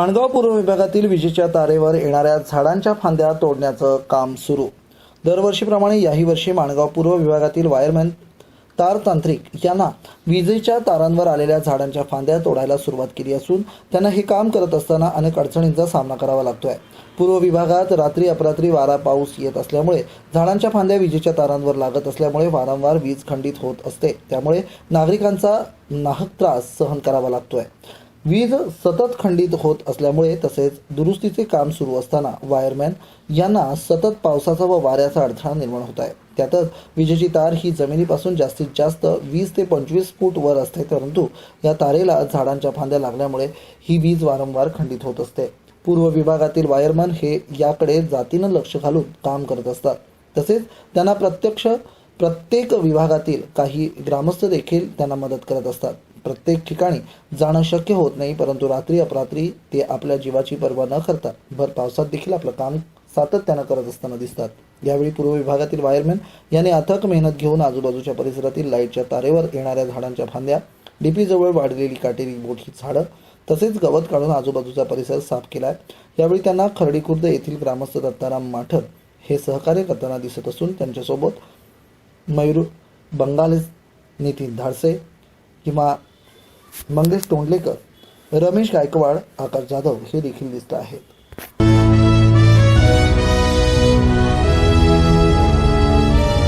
माणगाव पूर्व विभागातील विजेच्या तारेवर येणाऱ्या झाडांच्या फांद्या तोडण्याचं काम सुरू. दरवर्षीप्रमाणे याही वर्षी माणगाव पूर्व विभागातील वायरमॅन तार तांत्रिक यांना विजेच्या तारांवर आलेल्या झाडांच्या फांद्या तोडायला सुरुवात केली असून त्यांना हे काम करत असताना अनेक अडचणींचा सामना करावा लागतोय. पूर्व विभागात रात्री अपरात्री वारा पाऊस येत असल्यामुळे झाडांच्या फांद्या विजेच्या तारांवर लागत असल्यामुळे वारंवार वीज खंडित होत असते. त्यामुळे नागरिकांचा नाहक त्रास सहन करावा लागतोय. वीज सतत खंडित होत असल्यामुळे तसेच दुरुस्तीचे काम सुरू असताना वायरमॅन यांना सतत पावसाचा व वाऱ्याचा अडथळा निर्माण होत आहे. त्यातच विजेची तार ही जमिनीपासून जास्तीत जास्त वीस ते पंचवीस फूट वर असते परंतु या तारेला झाडांच्या फांद्या लागल्यामुळे ही वीज वारंवार खंडित होत असते. पूर्व विभागातील वायरमॅन हे याकडे जातीनं लक्ष घालून काम करत असतात. तसेच त्यांना प्रत्यक्ष प्रत्येक विभागातील काही ग्रामस्थ देखील त्यांना मदत करत असतात. प्रत्येक ठिकाणी जाणं शक्य होत नाही परंतु रात्री अपरात्री ते आपल्या जीवाची पर्वा न करता भर पावसात देखील आपलं काम सातत्यानं करत असताना दिसतात. यावेळी पूर्व विभागातील वायरमॅन यांनी अथक मेहनत घेऊन आजूबाजूच्या परिसरातील लाईटच्या तारेवर येणाऱ्या झाडांच्या फांद्या डीपी जवळ वाढलेली काटेरी मोठी झाडं तसेच गवत काढून आजूबाजूचा परिसर साफ केलाय. यावेळी त्यांना खर्डी खुर्द येथील ग्रामस्थ दत्ताराम माठर हे सहकार्य करताना दिसत असून त्यांच्यासोबत मयूर बंगाल नितीन धाडसे किंवा मंगेश तोंडलेकर रमेश गायकवाड आकाश जाधव हे देखील दिसत आहेत.